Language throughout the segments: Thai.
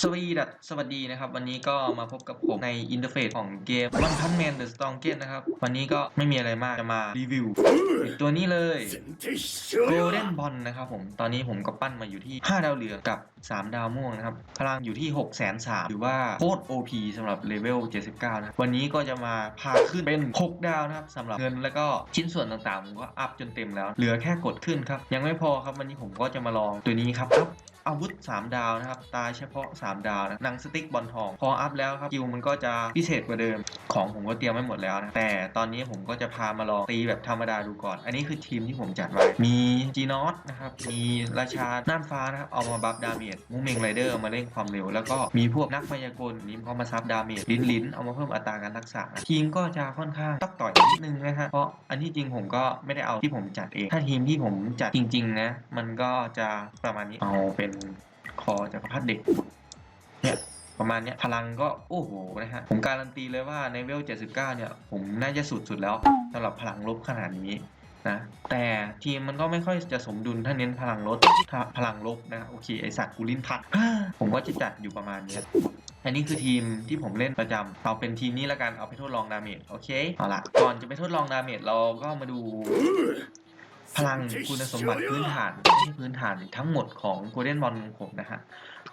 สวีดัสสวัสดีนะครับ วันนี้ก็มาพบกับผมในอินเทอร์เฟซของเกม One Punch Man The Strongest นะครับ วันนี้ก็ไม่มีอะไรมากจะมารีวิวตัวนี้เลย Golden Ball นะครับผม ตอนนี้ผมก็ปั้นมาอยู่ที่ 5 ดาวเหลืองกับ 3 ดาวม่วงนะครับ พลังอยู่ที่ 6 3 0 0 0หรือว่าโคตร OP สำหรับเลเวล 79 นะ วันนี้ก็จะมาพาขึ้นเป็น 6 ดาวนะครับสำหรับเงินแล้วก็ชิ้นส่วนต่างๆ ผมก็อัพจนเต็มแล้ว เหลือแค่กดขึ้นครับ ยังไม่พอครับวันนี้ผมก็จะมาลองตัวนี้ครับอัพ อาวุธ 3 ดาวนะครับ ตายเฉพาะ 3 ดาวนะหนังสติ๊กบอลทอง พออัพแล้วครับกิวมันก็จะพิเศษกว่าเดิม ของผมก็เตรียมไว้หมดแล้วนะ แต่ตอนนี้ผมก็จะพามาลองตีแบบธรรมดาดูก่อน อันนี้คือทีมที่ผมจัดไว้ มีจีนอสนะครับ มีราชาน่านฟ้านะครับ เอามาบัฟดาเมจ มูเมงไรเดอร์มาเร่งความเร็ว แล้วก็มีพวกนักมายากลนี้เขามาซับดาเมจ ลิ้นลิ้นเอามาเพิ่มอัตราการรักษา ทีมก็จะค่อนข้างตักต่อยนิดนึงนะฮะ เพราะอันที่จริงผมก็ไม่ได้เอาที่ผมจัดเอง ถ้าทีมที่ผมจัดจริง ๆ นะ มันก็จะประมาณนี้ เอาเป็นคอจักรพรรดิเด็กเนี่ยประมาณเนี้ยพลังก็โอ้โหนะฮะผมการันตีเลยว่าในเวล 79 เนี่ย ผมน่าจะสุดสุดแล้วสำหรับพลังลบขนาดนี้นะแต่ทีมมันก็ไม่ค่อยจะสมดุลถ้าเน้นพลังลดพลังลบนะโอเคไอสัตว์กูลิ้นพัด ผมก็จะจัดอยู่ประมาณเนี้ยอันนี้คือทีมที่ผมเล่นประจำเอาเป็นทีมนี้ละกันเอาไปทดลองดาเมจโอเคเอาละก่อนจะไปทดลองดาเมจเราก็มาดู พลังคุณสมบัติพื้นฐานไม่พื้นฐานทั้งหมดของโกลเด้นบอลของผมนะฮะ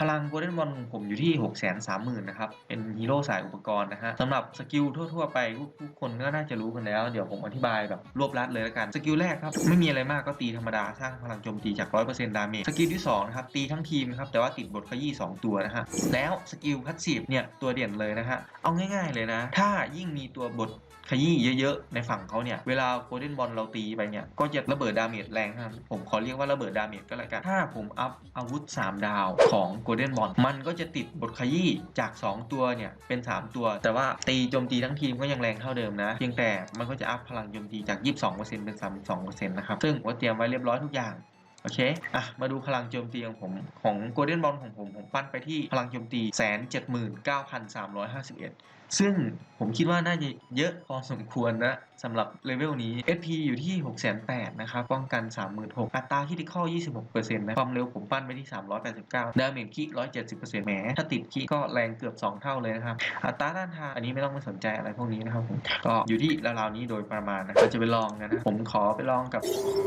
พลังโกลเด้นบอลของผมอยู่ที่ 6 3 0 0 0 0นะครับ เป็นฮีโร่สายอุปกรณ์นะฮะสำหรับสกิลทั่วๆไปทุกคนก็น่าจะรู้กันแล้ว เดี๋ยวผมอธิบายแบบรวบรัดเลยละกัน สกิลแรกครับ ไม่มีอะไรมากก็ตีธรรมดา สร้างพลังโจมตีจาก 100%ดาเมจ สกิลที่2นะครับ ตีทั้งทีมครับ แต่ว่าติดบทขยี้2ตัวนะฮะ แล้วสกิลพัสซีฟเนี่ยตัวเด่นเลยนะฮะ เอาง่าย ๆเลยนะ ถ้ายิ่งมีตัวบทขยี้เยอะๆ ในฝั่งเขาเนี่ย เวลาโกลเด้นบอลเราตีไปเนี่ย ก็จะระเบิดดาเมจแรงครับผมขอเรียกว่าระเบิดดาเมจก็แล้วกัน ถ้าผมอัพอาวุธ 3 ดาวของโกลเด้นบอลมันก็จะติดบทขยี้จาก 2 ตัวเนี่ย เป็น 3 ตัว แต่ว่าตีโจมตีทั้งทีมก็ยังแรงเท่าเดิมนะ เพียงแต่มันก็จะอัพพลังโจมตีจาก 22%เป็น 32%นะครับ ซึ่งผมเตรียมไว้เรียบร้อยทุกอย่างโอเค อะ มาดูพลังโจมตีของผมของโกลเด้นบอลของผม ผมปั้นไปที่พลังโจมตีแสนเจ็ดหมื่นเก้าพันสามร้อยห้าสิบเอ็ด ซึ่งผมคิดว่าน่าจะเยอะพอสมควรนะสำหรับเลเวลนี้ SP อยู่ที่6 8 0 0 0นะครับ ป้องกัน 36,000อัตราคิดข้อ26%นะ ความเร็วผมปั้นไปที่ 389 ดาเมจคิ170%แหม ถ้าติดคิก็แรงเกือบ 2 เท่าเลยนะครับ อัตราต้านทานอันนี้ไม่ต้องไปสนใจอะไรพวกนี้นะครับผม ก็อยู่ที่ราวๆนี้โดยประมาณนะเราจะไปลองกันนะ ผมขอไปลองกับ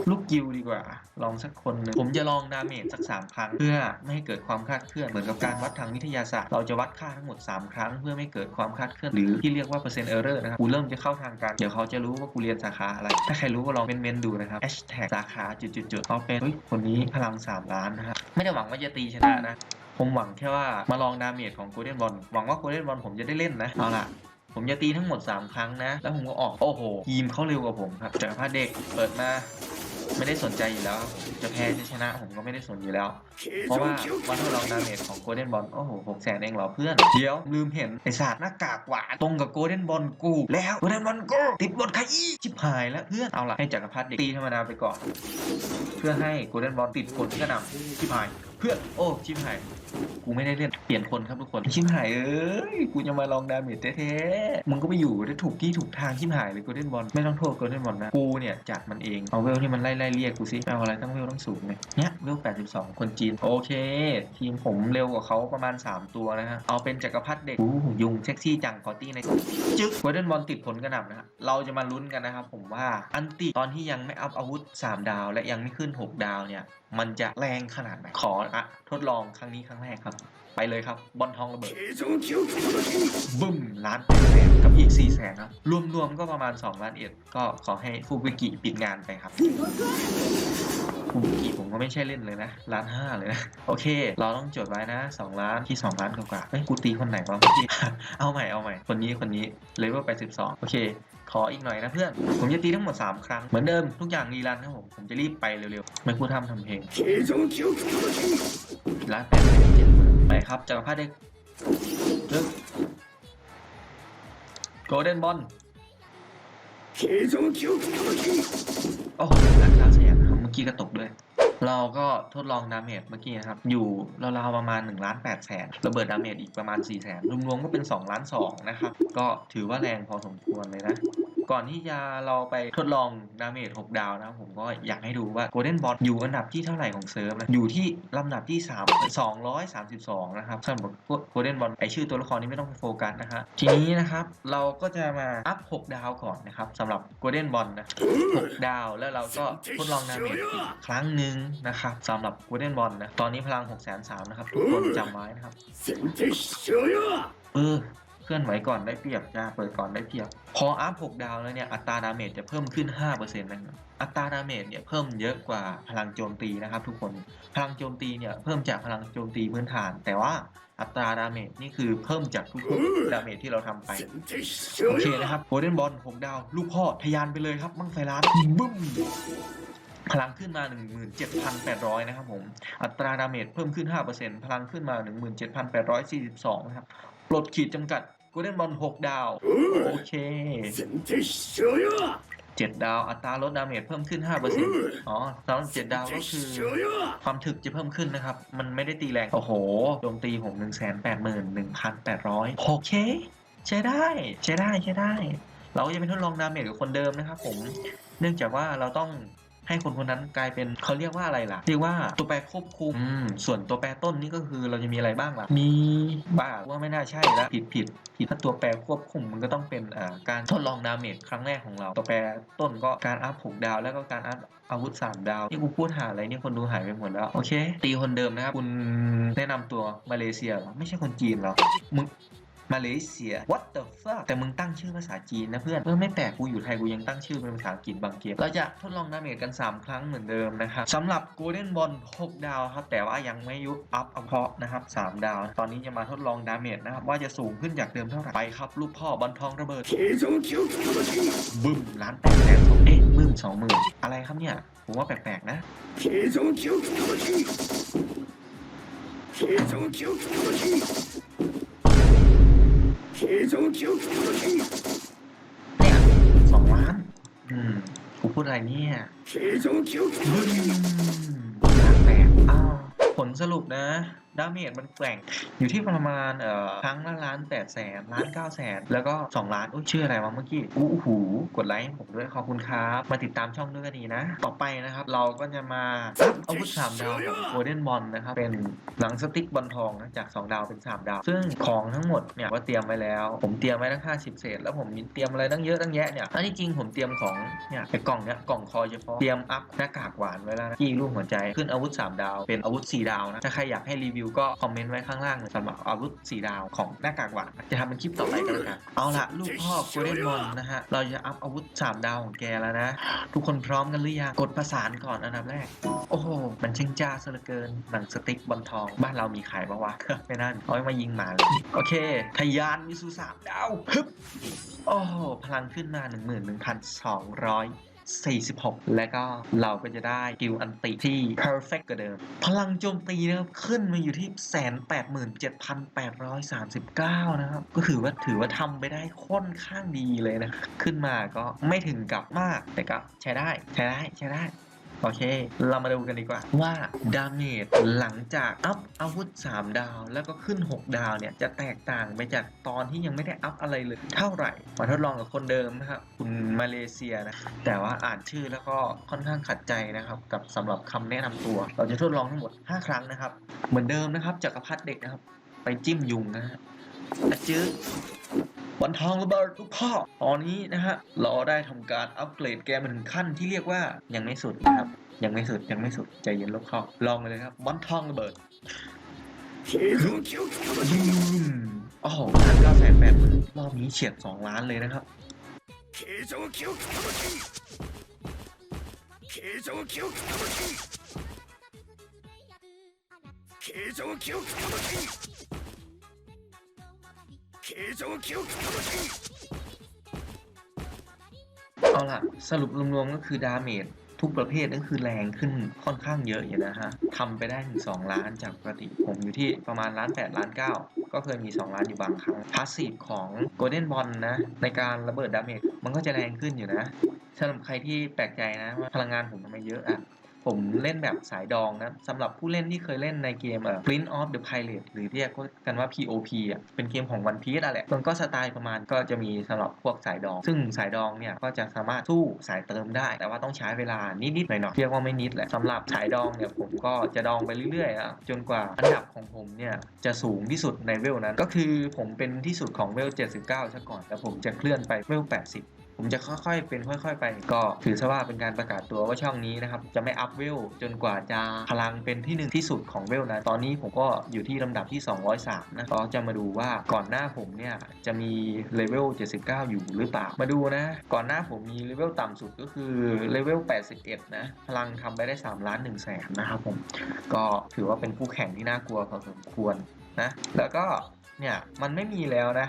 ลูกกิวดีกว่า ลองสักคนหนึ่งผมจะลองดาเมจสัก 3 ครั้ง เพื่อไม่ให้เกิดความคลาดเคลื่อน เหมือนกับการวัดทางวิทยาศาสตร์ เราจะวัดค่าทั้งหมด 3 ครั้ง เพื่อไม่เกิดความคลาดเคลื่อนหรือที่เรียกว่าเปอร์เซ็นต์เออร์เรอร์นะครับกูเริ่มจะเข้าทางการเดี๋ยวเขาจะรู้ว่ากูเรียนสาขาอะไร ถ้าใครรู้ก็ลองเม้นๆดูนะครับ hashtag สาขาจุดๆๆเอาเป็นเฮ้ยคนนี้พลัง 3 ล้านนะฮะไม่ได้หวังว่าจะตีชนะนะผมหวังแค่ว่ามาลองดาเมจของโกลเด้นบอลหวังว่าโกลเด้นบอลผมจะได้เล่นนะเอาล่ะผมจะตีทั้งหมด 3 ครั้งนะ แล้วผมก็ออก โอ้โห ทีมเขาเร็วกว่าผมครับจักรพรรดิเด็กเปิดมา ไม่ได้สนใจอยู่แล้ว จะแพ้จะชนะผมก็ไม่ได้สนอยู่แล้ว เพราะว่าวันทดลองดาเมจของโกลเด้นบอลโอ้โหหกแสนเองเหรอเพื่อน เดี๋ยวลืมเห็นไอศาสตร์หน้ากากหวานตรงกับโกลเด้นบอลกู แล้วโกลเด้นบอลกูติดบทขยี้ชิบหายแล้วเพื่อนเอาล่ะให้จักรพรรดิตีธรรมดาไปก่อน เพื่อให้โกลเด้นบอลติดกดกระหน่ำชิบหาย พื่อนโอ้ชิบหายกูไม่ได้เล่นเปลี่ยนคนครับทุกคนชิมหายเอ้ยกูจะมาลองดาเมจแท้ๆมึงก็ไปอยู่ได้ถูกที่ถูกทางชิมหายเลยโกลเด้นบอลไม่ต้องโทษโกลเด้นบอลนะกูเนี่ยจัดมันเองเอาเวลที่มันไล่ไล่เรียกกูสิเอาอะไรต้องเวลต้องสูงเนี่ยเนี่ยเวล82 คนจีนโอเค ทีมผมเร็วกว่าเขาประมาณ 3 ตัวนะฮะเอาเป็นจักรพรรดิเด็กอู้ยุงเซ็กซี่จังขอตี้ในจึ๊กโกลเด้นบอลติดผลกระหน่ำนะฮะเราจะมาลุ้นกันนะครับผมว่าอันติตอนที่ยังไม่อัพอาวุธ 3 ดาว และยังไม่ขึ้น 6 ดาวเนี่ยมันจะแรงขนาดไหนขอทดลองครั้งนี้ครั้งแรกครับไปเลยครับ บอลทองระเบิดบึ้มล้านแสนกับอีก4แสนครับ รวมๆก็ประมาณ 2 ล้านเอ็ดก็ขอให้ฟูบิกิปิดงานไปครับฟูบิกิผมก็ไม่ใช่เล่นเลยนะล้านห้าเลยนะ โอเค เราต้องจดไว้นะ 2 ล้านที่ 2 ล้านกว่าๆเฮ้ยกูตีคนไหนวะเมื่อกี้เอาใหม่เอาใหม่ คนนี้คนนี้เลเวลไป 12 โอเค ขออีกหน่อยนะเพื่อน ผมจะตีทั้งหมด 3 ครั้ง เหมือนเดิมทุกอย่างรีรันครับผม ผมจะรีบไปเร็วๆ ไม่พูดทำทำเพลงล้านแปด ไปครับจักรพรรดิเด็กลิกโกลเด้นบอลโอ้โหราคาแสนครับเมื่อกี้ก็ตกด้วย เราก็ทดลองดาเมจเมื่อกี้นะครับ อยู่ราวๆประมาณ1ล้าน8แสนระเบิดดาเมจอีกประมาณ4แสนรวมๆก็เป็น2ล้าน2นะครับ ก็ถือว่าแรงพอสมควรเลยนะ ก่อนที่จะเราไปทดลองดาเมจ6ดาวนะผมก็อยากให้ดูว่าโกลเด้นบอลอยู่อันดับที่เท่าไหร่ของเซิร์ฟนะอยู่ที่ลำดับที่ 3 232 นะครับสำหรับโกลเด้นบอลไอชื่อตัวละครนี้ไม่ต้องโฟกัสนะฮะทีนี้นะครับเราก็จะมาอัพ 6 ดาวก่อนนะครับสำหรับโกลเด้นบอลนะ6ดาวแล้วเราก็ทดลองดาเมจอีครั้งหนึ่งนะครับสำหรับโกลเด้นบอลนะตอนนี้พลัง6 0 0 0 0นะครับทุกคนจำไว้นะครับเออ เคลื่อนไหวก่อนได้เปรียบจะเปิดก่อนได้เปรียบ พออัพ6ดาวแล้วเนี่ยอัตราดาเมจจะเพิ่มขึ้น 5%นะครับอัตราดาเมจเนี่ยเพิ่มเยอะกว่าพลังโจมตีนะครับ ทุกคนพลังโจมตีเนี่ยเพิ่มจากพลังโจมตีพื้นฐาน แต่ว่าอัตราดาเมจนี่คือเพิ่มจากทุกๆดาเมจที่เราทำไปโอเคนะครับโกลเด้นบอล6ดาว ลูกพ่อทยานไปเลยครับมั่งไฟรัสนบึ้มพลังขึ้นมา 17,800 นะครับผม อัตราดาเมจเพิ่มขึ้น 5%พลังขึ้นมา 17,842 นะครับ ปลดขีดจำกัดกูเล่นบอลหกดาว โอเคเจ็ดดาวอัตราลดดาเมจเพิ่มขึ้นห้าเปอร์เซ็นต์อ๋อตอนเจ็ดดาวก็คือ ความถึกจะเพิ่มขึ้นนะครับ มันไม่ได้ตีแรง โอ้โหโจมตีผมหนึ่งแสนแปดหมื่นหนึ่งพันแปดร้อยโอเค ใช้ได้ ใช้ได้ ใช้ได้ เราจะเป็นทดลองดาเมจกับคนเดิมนะครับผม เนื่องจากว่าเราต้อง ให้คนคนนั้นกลายเป็นเขาเรียกว่าอะไรล่ะ เรียกว่าตัวแปรควบคุมอืมส่วนตัวแปรต้นนี่ก็คือเราจะมีอะไรบ้างล่ะ มีบ้าว่าไม่น่าใช่แล้วผิดผิดผิดถ้าตัวแปรควบคุมมันก็ต้องเป็นอ่าการทดลองดาเมจครั้งแรกของเรา ตัวแปรต้นก็การอัพหกดาว แล้วก็การอัพอาวุธสามดาวนี่กูพูดหาอะไรนี่คนดูหายไปหมดแล้ว โอเค ตีคนเดิมนะครับคุณแนะนำตัวมาเลเซียเหรอไม่ใช่คนจีนเหรอมึง มาเลเซีย what the fuck แต่มึงตั้งชื่อภาษาจีนนะเพื่อน เออไม่แปลกกูอยู่ไทยกูยังตั้งชื่อเป็นภาษาอังกฤษบางเกม เราจะทดลองดาเมจกัน 3 ครั้งเหมือนเดิมนะครับสำหรับ golden ball 6 ดาวครับ แต่ว่ายังไม่ยุบอัพอเพาะนะครับ 3 ดาว ตอนนี้จะมาทดลองดาเมจนะครับ ว่าจะสูงขึ้นจากเดิมเท่าไหร่ ไปครับ ลูกพ่อบอลทองระเบิดบึ้มร้านแปดแสนเอ๊ะมึงสองหมื่นอะไรครับเนี่ย ผมว่าแปลกๆนะเสองล้าน อืมกูพูดอะไรเนี่ยสองล้านแปดอ้าว ผลสรุปนะ ดาเมจมันแกว่งอยู่ที่ประมาณเอ่อครั้งละล้านแปดแสนล้านเก้าแสนแล้วก็สองล้านอุ้ยชื่ออะไรวะเมื่อกี้อู้หูกดไลค์ให้ผมด้วยขอบคุณครับมาติดตามช่องด้วยก็ดีนะ ต่อไปนะครับเราก็จะมาอัพอาวุธสามดาวของโกลเด้นบอลนะครับเป็นหลังสติ๊กบอลทองนะจาก2ดาวเป็น3ดาว ซึ่งของทั้งหมดเนี่ยก็เตรียมไว้แล้ว ผมเตรียมไว้ตั้ง50เศษแล้วผมมีเตรียมอะไรตั้งเยอะตั้งแยะเนี่ยอันที่จริงผมเตรียมของเนี่ยไอ้กล่องเนี้ยกล่องคอยเฉพาะเตรียมอัพหน้ากากหวานไว้แล้วนะที่รูปหัวใจขึ้นอาวุธ3ดาวเป็นอาวุธ4ดาวนะถ้าใครอยากให้รีวิวก็คอมเมนต์ไว้ข้างล่างเลยสำหรับอาวุธ4ดาวของหน้ากากหวานจะทำเป็นคลิปต่อไปกันแล้วกันเอาละลูกพ่อโกลเด้นบอลนะฮะ เราจะอัพอาวุธ3ดาวของแกแล้วนะ ทุกคนพร้อมกันหรือยังกดประสานก่อนอันดับแรก โอ้โห มันช่างจ้าซะเหลือเกินหนังสติ๊กบอลทองบ้านเรามีขายปะวะไม่นั่นเอาไว้มายิงหมาเลยโอเคทะยานมิสูสามดาวฮึบโอ้โหพลังขึ้นมา 46 และก็เราก็จะได้กิลอันติที่ perfect กว่าเดิม พลังโจมตีนะครับ ขึ้นมาอยู่ที่แสนแปดหมื่นะครับ ก็ถือว่าถือว่าทำไปได้ค่อนข้างดีเลยนะ ขึ้นมาก็ไม่ถึงกับมาก แต่ก็ใช้ได้ ใช้ได้ ใช้ได้ โอเค เรามาดูกันดีกว่าว่าดาเมจหลังจากอัพอาวุธ 3 ดาว แล้วก็ขึ้น 6 ดาวเนี่ย จะแตกต่างไปจากตอนที่ยังไม่ได้อัพอะไรเลยเท่าไหร่มาทดลองกับคนเดิมนะครับคุณมาเลเซียนะแต่ว่าอ่านชื่อแล้วก็ค่อนข้างขัดใจนะครับ กับสำหรับคำแนะนำตัว เราจะทดลองทั้งหมด 5 ครั้งนะครับ เหมือนเดิมนะครับจักรพรรดิเด็กนะครับ ไปจิ้มยุงนะฮะจื้อ วันทองระเบิดทุกพ่อ ตอนนี้นะฮะ เราได้ทำการอัปเกรดแกมาถึงขั้นที่เรียกว่ายังไม่สุดนะครับ ยังไม่สุดยังไม่สุด ใจเย็นลบเข้าลองไปเลยครับวันทองระเบิด 形状记忆魂 อืมโอ้โหล้านเก้าแสนแปดหมื่นรอบนี้เฉียดสองล้านเลยนะครับ 形状记忆魂形状记忆魂 形状记忆魂形状记忆魂 เอาล่ะ สรุปรวมๆก็คือดาเมจทุกประเภทก็คือแรงขึ้นค่อนข้างเยอะอยู่นะฮะทำไปได้ถึง 2 ล้านจากปกติ ผมอยู่ที่ประมาณล้าน8ล้าน 9 ก็เคยมี 2 ล้านอยู่บางครั้งพาสซีฟของ Golden Ball นะ ในการระเบิดดาเมจมันก็จะแรงขึ้นอยู่นะสำหรับใครที่แปลกใจนะว่าพลังงานผมทำไมเยอะอะ ผมเล่นแบบสายดองนะสำหรับผู้เล่นที่เคยเล่นในเกมเอ่อ Prince of the Pirate หรือเรียกกันว่า POP อะเป็นเกมของ One Piece อะแหละมันก็สไตล์ประมาณก็จะมีสำหรับพวกสายดอง ซึ่งสายดองเนี่ยก็จะสามารถสู้สายเติมได้ แต่ว่าต้องใช้เวลานิดๆหน่อยๆเรียกว่าไม่นิดแหละสำหรับสายดองเนี่ยผมก็จะดองไปเรื่อยๆอะจนกว่าอันดับของผมเนี่ยจะสูงที่สุดในเวลนั้น ก็คือผมเป็นที่สุดของเวล 79ซะก่อนแล้วผมจะเคลื่อนไปเวล 80 ผมจะค่อยๆ เป็นค่อย ๆ ไป ก็ถือซะว่าเป็นการประกาศตัวว่าช่องนี้นะครับ จะไม่อัพเวล จนกว่าจะพลังเป็นที่หนึ่งที่สุดของเวลนะ ตอนนี้ผมก็อยู่ที่ลำดับที่ 203 นะก็จะมาดูว่าก่อนหน้าผมเนี่ย จะมีเลเวล 79 อยู่หรือเปล่า มาดูนะ ก่อนหน้าผมมีเลเวลต่ำสุดก็คือเลเวล 81 นะ พลังทำไปได้ 3 ล้าน1แสนนะครับผม ก็ถือว่าเป็นคู่แข่งที่น่ากลัวพอสมควรนะ แล้วก็เนี่ยมันไม่มีแล้วนะ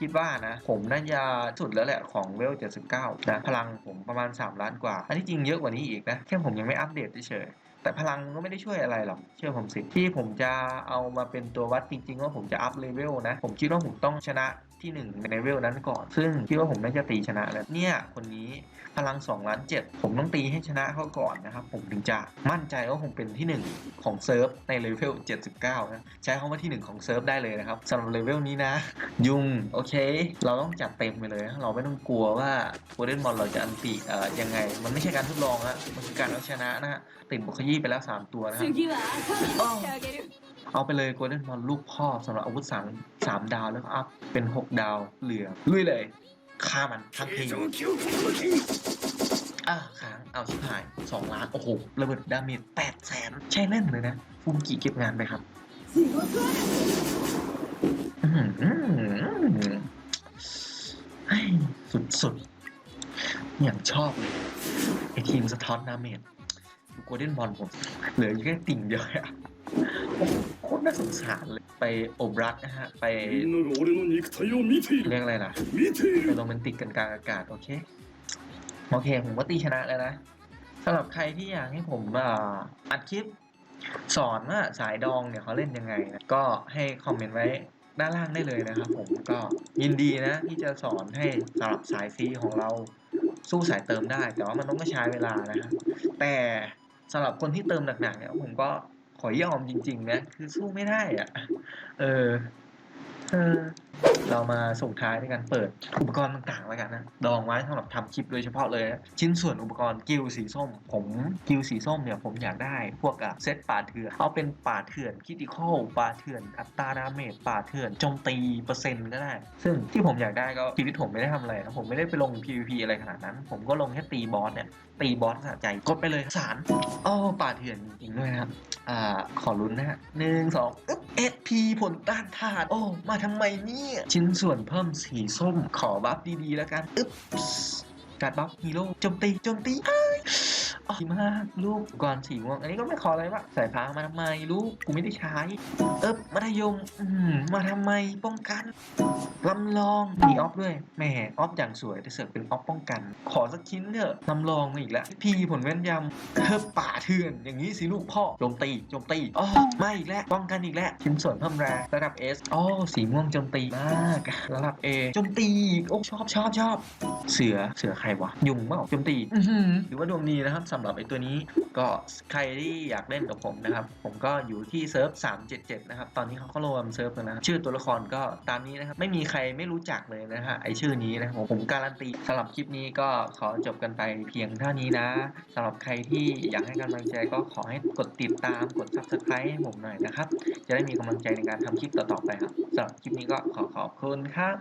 คิดว่านะ ผมน่าจะสุดแล้วแหละของเวล79 นะ พลังผมประมาณ 3 ล้านกว่า อันที่จริงเยอะกว่านี้อีกนะแค่ผมยังไม่อัปเดตเฉยแต่พลังก็ไม่ได้ช่วยอะไรหรอก เชื่อผมสิ ที่ผมจะเอามาเป็นตัววัดจริงๆ ว่าผมจะอัพเลเวลนะ ผมคิดว่าผมต้องชนะ ที่ 1 ในเลเวลนั้นก่อน ซึ่งคิดว่าผมน่าจะตีชนะแล้วเนี่ย คนนี้พลัง2ล้าน7ผมต้องตีให้ชนะเขาก่อนนะครับ ผมถึงจะมั่นใจว่าผมเป็นที่ 1 ของเซิร์ฟในเลเวล79 นะ ใช้คำว่าที่ 1 ของเซิร์ฟได้เลยนะครับสำหรับเลเวลนี้นะ ยุง โอเค เราต้องจัดเต็มไปเลย เราไม่ต้องกลัวว่าโกลเดนบอลเราจะอันตีเอ่อยังไง มันไม่ใช่การทดลองฮะมันคือการเอาชนะนะฮะติดบุขยี้ไปแล้ว 3 ตัวนะครับ เอาไปเลยโกลเด้นบอลลูกพ่อสำหรับอาวุธสังสามดาวแล้วก็อัพเป็น 6 ดาวเหลือลุยเลยฆ่ามันทั้งทีอะค้างเอาชิบหาย 2 ล้าน โอ้โห ระเบิดดาเมจแปดแสนใช่เล่นเลยนะฟุมกี่เก็บงานไปครับสุดสุดอย่างชอบเลยไอทีมสะท้อนดาเมจโกลเด้นบอลผม เหลือยู่แค่ติ่งเดียวอะ คตรน่าสงสารเลยไปอบรักนะฮะ ไปเรื่องอะไรล่ะไปโรแมนติกกันกลางอากาศ โอเค โอเค ผมว่าตีชนะแล้วนะสำหรับใครที่อยากให้ผมอัดคลิป สอนว่าสายดองเนี่ยเขาเล่นยังไงนะก็ให้คอมเมนต์ไว้ด้านล่างได้เลยนะครับผมก็ยินดีนะที่จะสอนให้สำหรับสายซีของเราสู้สายเติมได้ แต่ว่ามันต้องใช้เวลานะฮะแต่สำหรับคนที่เติมหนักๆเนี่ยผมก็ ขอยอมจริง ๆ นะ คือสู้ไม่ได้อะเออ เออเรามาส่งท้ายด้วยการเปิดอุปกรณ์ต่างๆแล้วกันนะดองไว้สำหรับทำคลิปโดยเฉพาะเลยนะชิ้นส่วนอุปกรณ์กิลสีส้ม ผมกิลสีส้มเนี่ยผมอยากได้พวกอะเซตป่าเถื่อนเอาเป็นป่าเถื่อนคิติคอลป่าเถื่อน อัตราดาเมจป่าเถื่อนโจมตีเปอร์เซ็นต์ก็ได้ ซึ่งที่ผมอยากได้ก็ชีวิตผมไม่ได้ทำอะไรนะผมไม่ได้ไปลง PVP อะไรขนาดนั้น ผมก็ลงแค่ตีบอสเนี่ยตีบอสสะใจกดไปเลยสารอ้อป่าเถื่อนจริงๆด้วยนะครับอ่าขอลุ้นนะฮะหนึ่งสองเอึ๊บ SP ผลต้านทานโอ้มาทำไมเนี่ย ชิ้นส่วนเพิ่มสีส้มขอบัฟดีๆแล้วกัน อึ๊บการบัฟฮีโร่โจมตีโจมตีอ้าย ดีมากลูกก่อนสีม่วง อันนี้ก็ไม่ขออะไรวะสายฟ้ามาทำไมลูกกูไม่ได้ใช้ เอ๊บมัธยมอืมมาทำไมป้องกันลำลองมีออฟด้วยแหมออฟอย่างสวยแต่เสือกเป็นออฟป้องกัน ขอสักชิ้นเถอะลำลองมาอีกแล้วพีผลแม่นยำเธอป่าเถื่อนอย่างนี้สิลูกพ่อโจมตีโจมตีอ๋อไม่อีกแล้วป้องกันอีกแล้วชิ้นส่วนเพิ่มแรงระดับ S อ๋อสีม่วงโจมตีมากระดับ A โจมตีอีกโอ้ชอบชอบชอบเสือเสือใครวะยุงเปล่าโจมตีหือถือว่าดวงดีนะครับสำหรับไอ้ตัวนี้ก็ใครที่อยากเล่นกับผมนะครับ ผมก็อยู่ที่เซิร์ฟ 377 นะครับ ตอนนี้เขาก็รวมเซิร์ฟแล้วนะชื่อตัวละครก็ตามนี้นะครับ ไม่มีใครไม่รู้จักเลยนะฮะไอชื่อนี้นะผมผมการันตีสำหรับคลิปนี้ก็ขอจบกันไปเพียงเท่านี้นะสำหรับใครที่อยากให้กำลังใจก็ขอให้กดติดตามกด subscribe ให้ผมหน่อยนะครับ จะได้มีกำลังใจในการทำคลิปต่อๆไปครับสำหรับคลิปนี้ก็ขอขอบคุณครับ